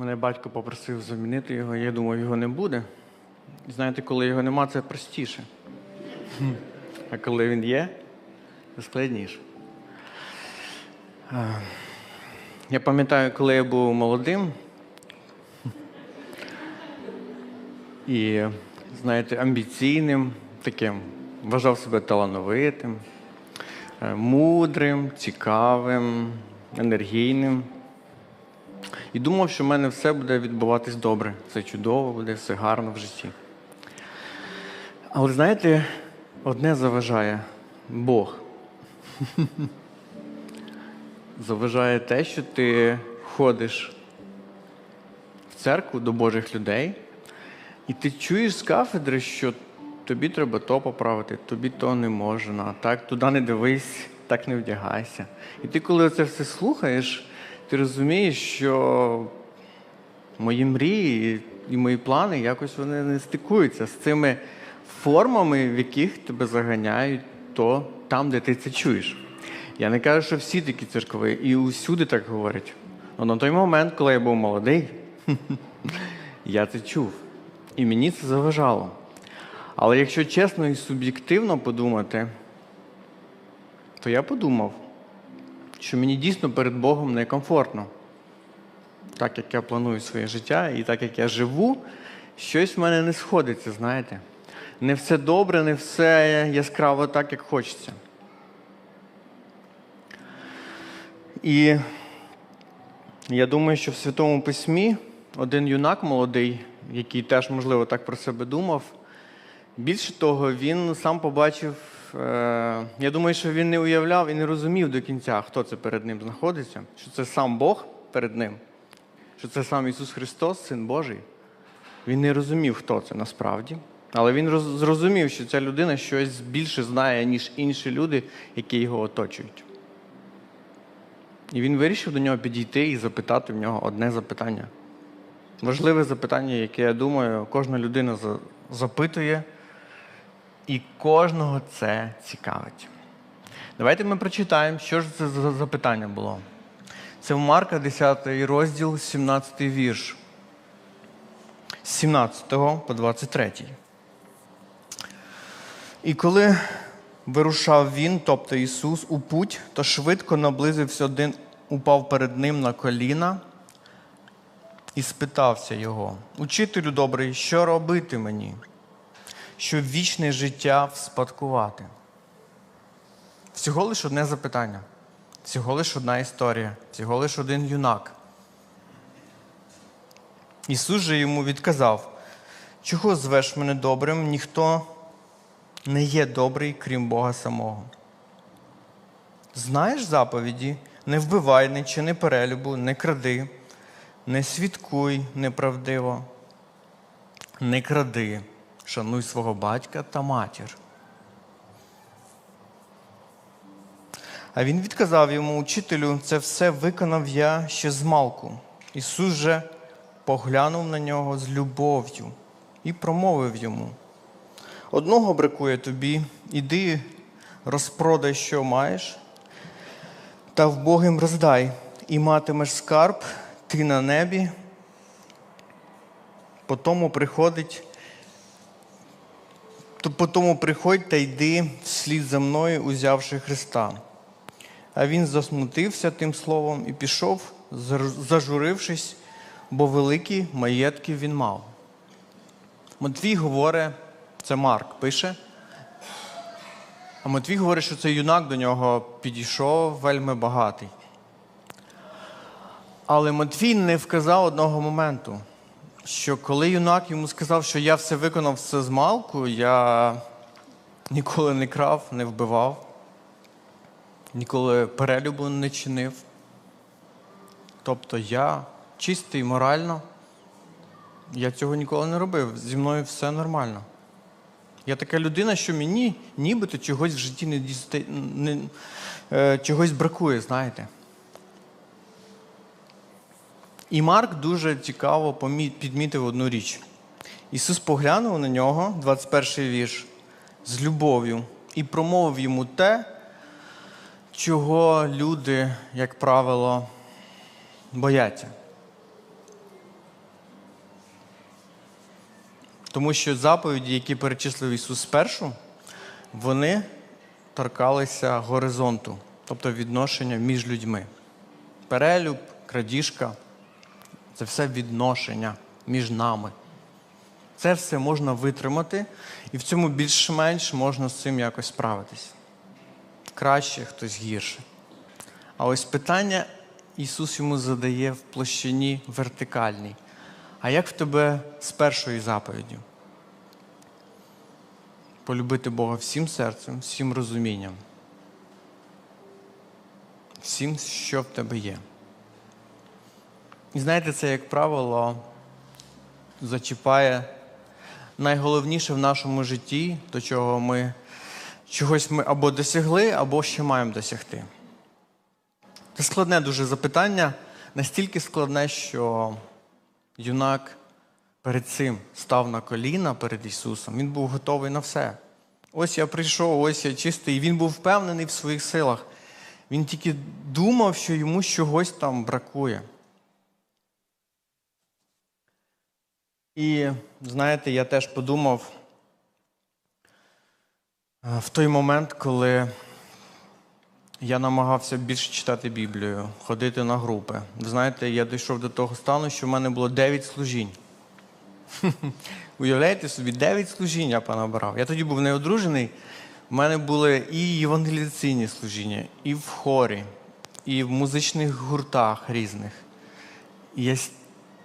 Мене батько попросив замінити його, я думав, його не буде. І знаєте, коли його нема, це простіше. А коли він є, це складніше. Я пам'ятаю, коли я був молодим і, знаєте, амбіційним, таким, вважав себе талановитим, е, мудрим, цікавим, енергійним. І думав, що в мене все буде відбуватись добре, все чудово буде, все гарно в житті. Але знаєте, одне заважає Бог. Заважає те, що ти ходиш в церкву до Божих людей, і ти чуєш з кафедри, що тобі треба то поправити, тобі то не можна, так, туди не дивись, так не вдягайся. І ти, коли це все слухаєш, ти розумієш, що мої мрії і мої плани якось вони не стикуються з цими формами, в яких тебе заганяють то там, де ти це чуєш. Я не кажу, що всі такі церкви, і усюди так говорять. Але на той момент, коли я був молодий, я це чув. І мені це заважало. Але якщо чесно і суб'єктивно подумати, то я подумав, що мені дійсно перед Богом некомфортно. Так як я планую своє життя і так як я живу, щось в мене не сходиться, знаєте. Не все добре, не все яскраво так, як хочеться. І я думаю, що в Святому Письмі один юнак молодий, який теж, можливо, так про себе думав, більше того, він сам побачив, я думаю, що він не уявляв і не розумів до кінця, хто це перед ним знаходиться, що це сам Бог перед ним, що це сам Ісус Христос, Син Божий. Він не розумів, хто це насправді. Але він зрозумів, що ця людина щось більше знає, ніж інші люди, які його оточують. І він вирішив до нього підійти і запитати в нього одне запитання. Важливе запитання, яке, я думаю, кожна людина запитує, і кожного це цікавить. Давайте ми прочитаємо, що ж це за запитання було. Це в Марка 10 розділ, 17 вірш. З 17 по 23. І коли вирушав він, тобто Ісус, у путь, то швидко наблизився один, упав перед ним на коліна і спитався його: Учителю добрий, що робити мені, щоб вічне життя вспадкувати? Всього лиш одне запитання, всього лиш одна історія, всього лиш один юнак. Ісус же йому відказав, чого звеш мене добрим, ніхто не є добрий, крім Бога самого. Знаєш заповіді, не вбивай, не чини перелюбу, не кради, не свідкуй неправдиво, не кради, шануй свого батька та матір. А він відказав йому, учителю, це все виконав я ще з малку. Ісус же поглянув на нього з любов'ю і промовив йому. Одного бракує тобі, іди, розпродай, що маєш, та вбогим роздай, і матимеш скарб, ти на небі. Потому приходить, то потому приходь та йди вслід за мною, узявши Христа. А він засмутився тим словом і пішов, зажурившись, бо великі маєтки він мав. Матвій говорить, це Марк пише. А Матвій говорить, що цей юнак до нього підійшов вельми багатий. Але Матвій не вказав одного моменту, що коли юнак йому сказав, що я все виконав все з малку, я ніколи не крав, не вбивав, ніколи перелюбу не чинив. Тобто я чистий морально, я цього ніколи не робив. Зі мною все нормально. Я така людина, що мені нібито чогось в житті не, дісте, не е, чогось бракує, знаєте. І Марк дуже цікаво підмітив одну річ. Ісус поглянув на нього, 21 вірш, з любов'ю і промовив йому те, чого люди, як правило, бояться. Тому що заповіді, які перечислив Ісус спершу, вони торкалися горизонту, тобто відношення між людьми. Перелюб, крадіжка це все відношення між нами. Це все можна витримати, і в цьому більш-менш можна з цим якось справитись. Краще, хтось гірше. А ось питання Ісус йому задає в площині вертикальній. А як в тебе з першою заповіддю? Полюбити Бога всім серцем, всім розумінням, всім, що в тебе є. І знаєте, це, як правило, зачіпає найголовніше в нашому житті, до чого ми чогось ми або досягли, або ще маємо досягти. Це складне дуже запитання, настільки складне, що юнак перед цим став на коліна перед Ісусом. Він був готовий на все. Ось я прийшов, ось я чистий. І він був впевнений в своїх силах. Він тільки думав, що йому чогось там бракує. І знаєте, я теж подумав е, в той момент, коли я намагався більше читати Біблію, ходити на групи. Знаєте, я дійшов до того стану, що в мене було 9 служінь. Уявляєте собі, 9 служінь я понабрав. Я тоді був неодружений. У мене були і євангелізаційні служіння, і в хорі, і в музичних гуртах різних. І я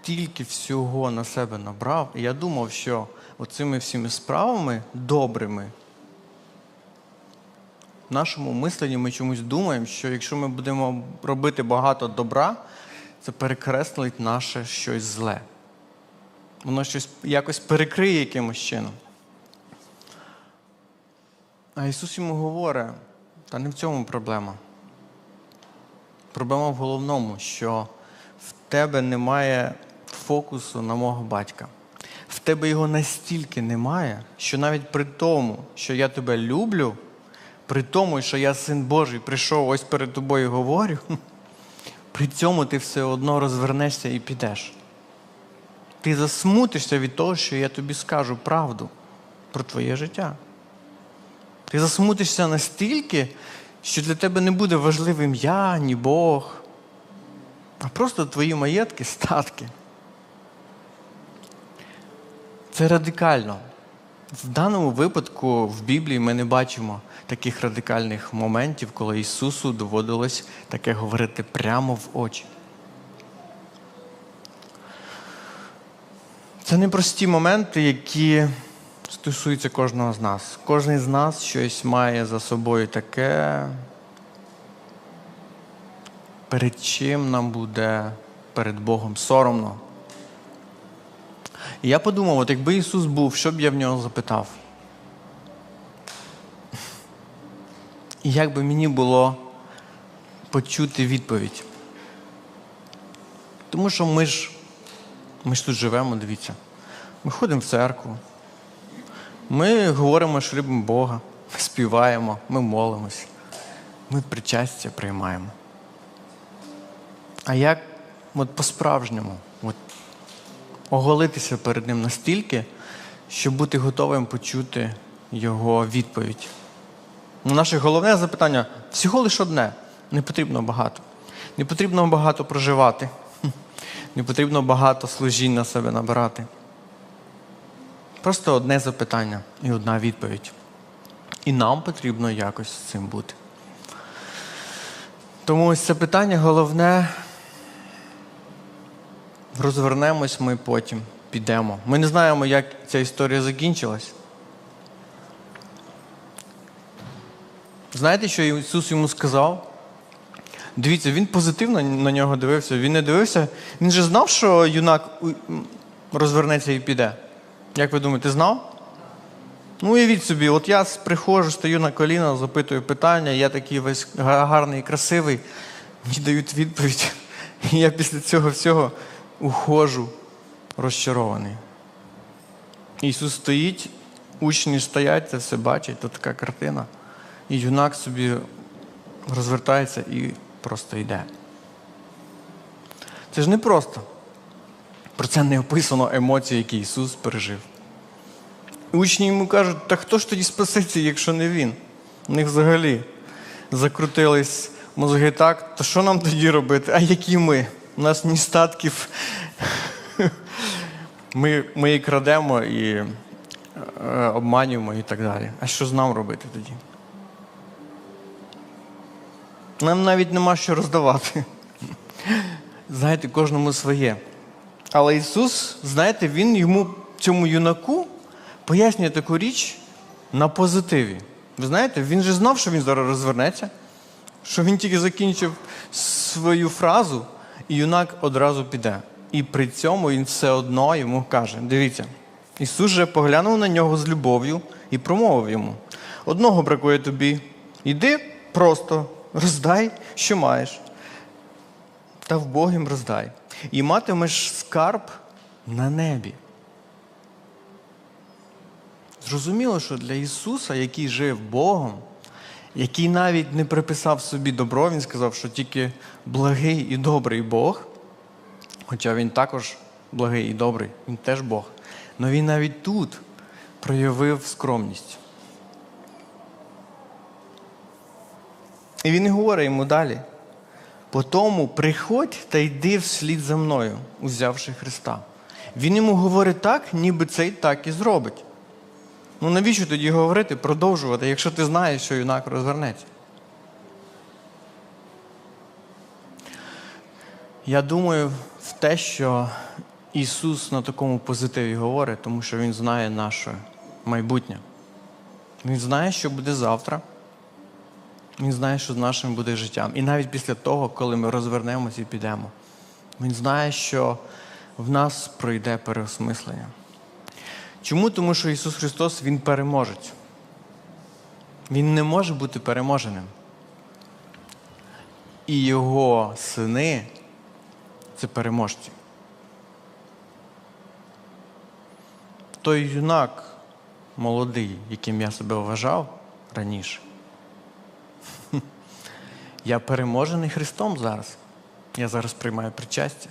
стільки всього на себе набрав, і я думав, що оцими всіми справами добрими в нашому мисленні ми чомусь думаємо, що якщо ми будемо робити багато добра, це перекреслить наше щось зле. Воно щось якось перекриє якимось чином. А Ісус йому говорить, та не в цьому проблема. Проблема в головному, що в тебе немає фокусу на мого батька. В тебе його настільки немає, що навіть при тому, що я тебе люблю, при тому, що я син Божий прийшов ось перед тобою і говорю, при цьому ти все одно розвернешся і підеш. Ти засмутишся від того, що я тобі скажу правду про твоє життя. Ти засмутишся настільки, що для тебе не буде важливим я, ні Бог, а просто твої маєтки, статки. Це радикально. В даному випадку в Біблії ми не бачимо таких радикальних моментів, коли Ісусу доводилось таке говорити прямо в очі. Це непрості моменти, які стосуються кожного з нас. Кожен з нас щось має за собою таке, перед чим нам буде перед Богом соромно. І я подумав, от якби Ісус був, що б я в нього запитав? І як би мені було почути відповідь? Тому що ми ж, ми ж тут живемо, дивіться. Ми ходимо в церкву, ми говоримо, що любимо Бога, ми співаємо, ми молимось, ми причастя приймаємо. А як от по-справжньому? Оголитися перед ним настільки, щоб бути готовим почути його відповідь. Ну, Наше головне запитання всього лише одне: не потрібно багато. Не потрібно багато проживати, не потрібно багато служінь на себе набирати. Просто одне запитання і одна відповідь. І нам потрібно якось з цим бути. Тому ось це питання головне розвернемось ми потім, підемо. Ми не знаємо, як ця історія закінчилась. Знаєте, що Ісус йому сказав? Дивіться, він позитивно на нього дивився. Він не дивився. Він же знав, що юнак розвернеться і піде. Як ви думаєте, знав? Ну, уявіть собі, от я приходжу, стою на коліна, запитую питання, я такий весь гарний красивий, мені дають відповідь. І я після цього всього ухожу розчарований. Ісус стоїть, учні стоять, це все бачать, то така картина. І юнак собі розвертається і просто йде. Це ж не просто. Про це не описано емоції, які Ісус пережив. Учні йому кажуть, та хто ж тоді спасеться, якщо не він? У них взагалі закрутились мозги так, то що нам тоді робити? А які ми? У нас ні статків. Ми, ми і крадемо, і е, обманюємо і так далі. А що з нам робити тоді? Нам навіть нема що роздавати. Знаєте, кожному своє. Але Ісус, знаєте, Він йому, цьому юнаку, пояснює таку річ на позитиві. Ви знаєте, він же знав, що він зараз розвернеться, що він тільки закінчив свою фразу, юнак одразу піде. І при цьому він все одно йому каже: дивіться, Ісус же поглянув на нього з любов'ю і промовив йому: одного бракує тобі, іди просто роздай, що маєш, та вбогим роздай. І матимеш скарб на небі. Зрозуміло, що для Ісуса, який жив Богом, який навіть не приписав собі добро, він сказав, що тільки благий і добрий Бог, хоча він також благий і добрий, він теж Бог. Але він навіть тут проявив скромність. І він говорить йому далі. Потому приходь та йди вслід за мною, узявши Христа. Він йому говорить так, ніби цей так і зробить. Ну навіщо тоді говорити, продовжувати, якщо ти знаєш, що юнак розвернеться? Я думаю в те, що Ісус на такому позитиві говорить, тому що Він знає наше майбутнє. Він знає, що буде завтра. Він знає, що з нашим буде життям. І навіть після того, коли ми розвернемося і підемо, Він знає, що в нас пройде переосмислення. Чому? Тому що Ісус Христос Він переможець. Він не може бути переможеним. І Його сини це переможці. Той юнак молодий, яким я себе вважав раніше. Я переможений Христом зараз. Я зараз приймаю причастя.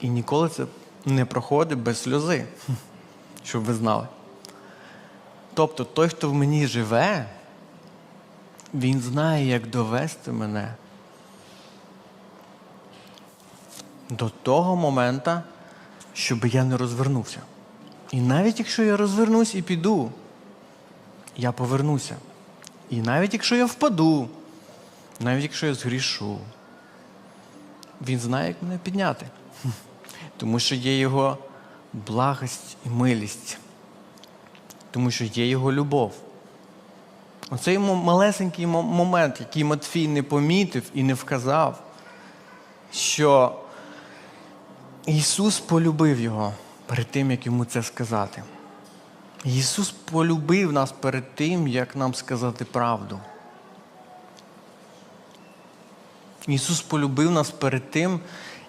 І ніколи це не проходить без сльози, щоб ви знали. Тобто той, хто в мені живе, він знає, як довести мене до того моменту, щоб я не розвернувся. І навіть якщо я розвернусь і піду, я повернуся. І навіть якщо я впаду, навіть якщо я згрішу, він знає, як мене підняти. Тому що є його благость і милість, тому що є його любов. Оцей малесенький момент, який Матфій не помітив і не вказав, що Ісус полюбив його перед тим, як йому це сказати. Ісус полюбив нас перед тим, як нам сказати правду. Ісус полюбив нас перед тим,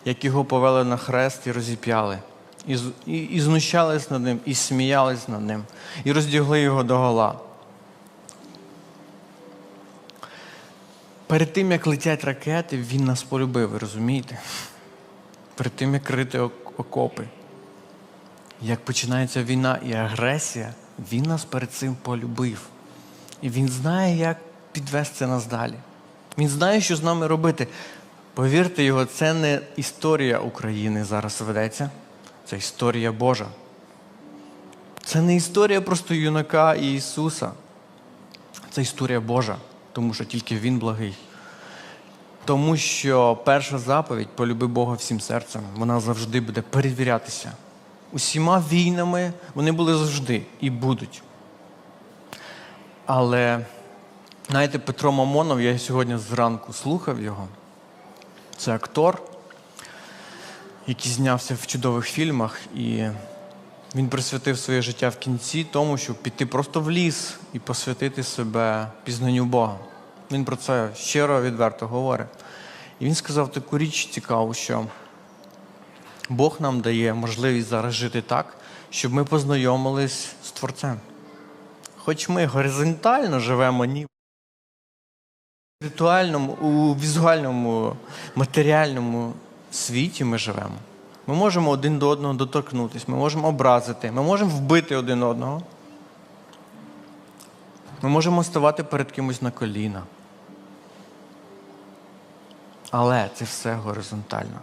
як його повели на хрест і розіп'яли. І, і, і знущались над ним, і сміялись над ним, і роздягли його до гола. Перед тим, як летять ракети, він нас полюбив, ви розумієте? Перед тим, як крити окопи. Як починається війна і агресія, він нас перед цим полюбив. І він знає, як підвести нас далі. Він знає, що з нами робити. Повірте його, це не історія України зараз ведеться, це історія Божа. Це не історія просто юнака і Ісуса. Це історія Божа, тому що тільки Він благий. Тому що перша заповідь полюби Бога всім серцем, вона завжди буде перевірятися. Усіма війнами вони були завжди і будуть. Але, знаєте, Петро Мамонов, я сьогодні зранку слухав його. Це актор, який знявся в чудових фільмах, і він присвятив своє життя в кінці тому, щоб піти просто в ліс і посвятити себе пізнанню Бога. Він про це щиро відверто говорить. І він сказав таку річ цікаву, що Бог нам дає можливість зараз жити так, щоб ми познайомились з Творцем. Хоч ми горизонтально живемо ні в віртуальному, у візуальному, матеріальному світі ми живемо. Ми можемо один до одного доторкнутися, ми можемо образити, ми можемо вбити один одного. Ми можемо ставати перед кимось на коліна. Але це все горизонтально.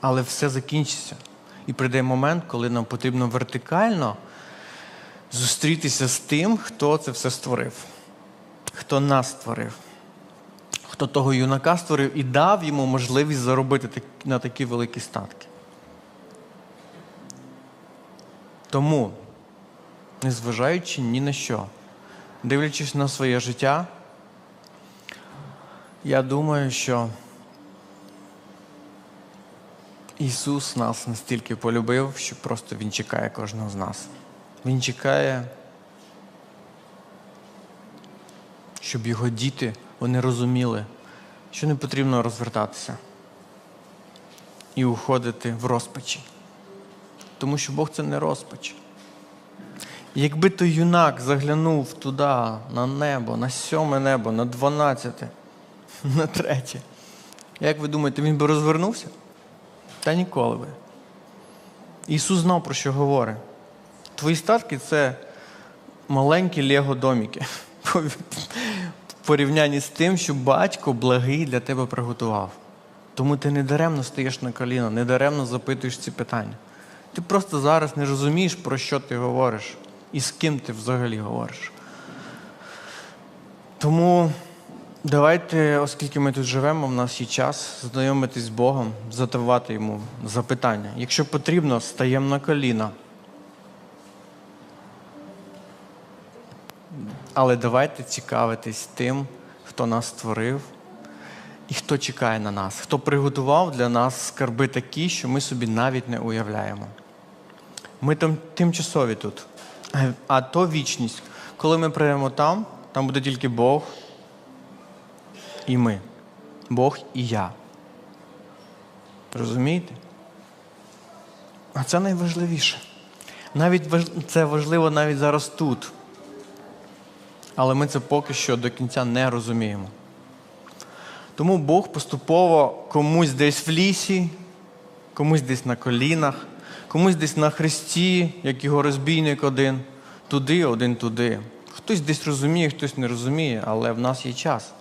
Але все закінчиться. І прийде момент, коли нам потрібно вертикально зустрітися з тим, хто це все створив, хто нас створив, хто того юнака створив і дав йому можливість заробити на такі великі статки. Тому, незважаючи ні на що, дивлячись на своє життя, я думаю, що Ісус нас настільки полюбив, що просто Він чекає кожного з нас. Він чекає, щоб його діти вони розуміли, що не потрібно розвертатися і уходити в розпачі. Тому що Бог це не розпач. Якби той юнак заглянув туди, на небо, на сьоме небо, на дванадцяте, на третє, як ви думаєте, він би розвернувся? Та ніколи би. Ісус знав, про що говорить. Твої статки це маленькі лего-доміки. Порівнянні з тим, що батько благий для тебе приготував. Тому ти не даремно стаєш на коліна, не даремно запитуєш ці питання. Ти просто зараз не розумієш, про що ти говориш і з ким ти взагалі говориш. Тому давайте, оскільки ми тут живемо, в нас є час знайомитись з Богом, задавати йому запитання. Якщо потрібно, стаємо на коліна. Але давайте цікавитись тим, хто нас створив і хто чекає на нас, хто приготував для нас скарби такі, що ми собі навіть не уявляємо. Ми там тимчасові тут, а то вічність. Коли ми прийдемо там, там буде тільки Бог і ми. Бог і я. Розумієте? А це найважливіше. Навіть це важливо навіть зараз тут. Але ми це поки що до кінця не розуміємо. Тому Бог поступово комусь десь в лісі, комусь десь на колінах, комусь десь на хресті, як його розбійник один, туди, один туди. Хтось десь розуміє, хтось не розуміє, але в нас є час.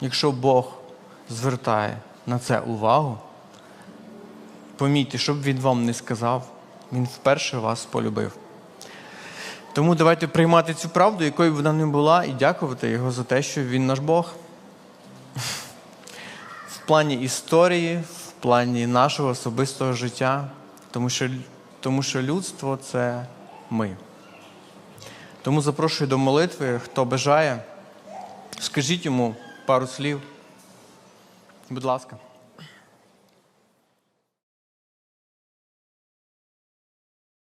Якщо Бог звертає на це увагу, помітьте, щоб він вам не сказав, він вперше вас полюбив. Тому давайте приймати цю правду, якою б вона не була, і дякувати його за те, що він наш Бог. В плані історії, в плані нашого особистого життя, тому що, тому що людство це ми. Тому запрошую до молитви, хто бажає, скажіть йому пару слів. Будь ласка.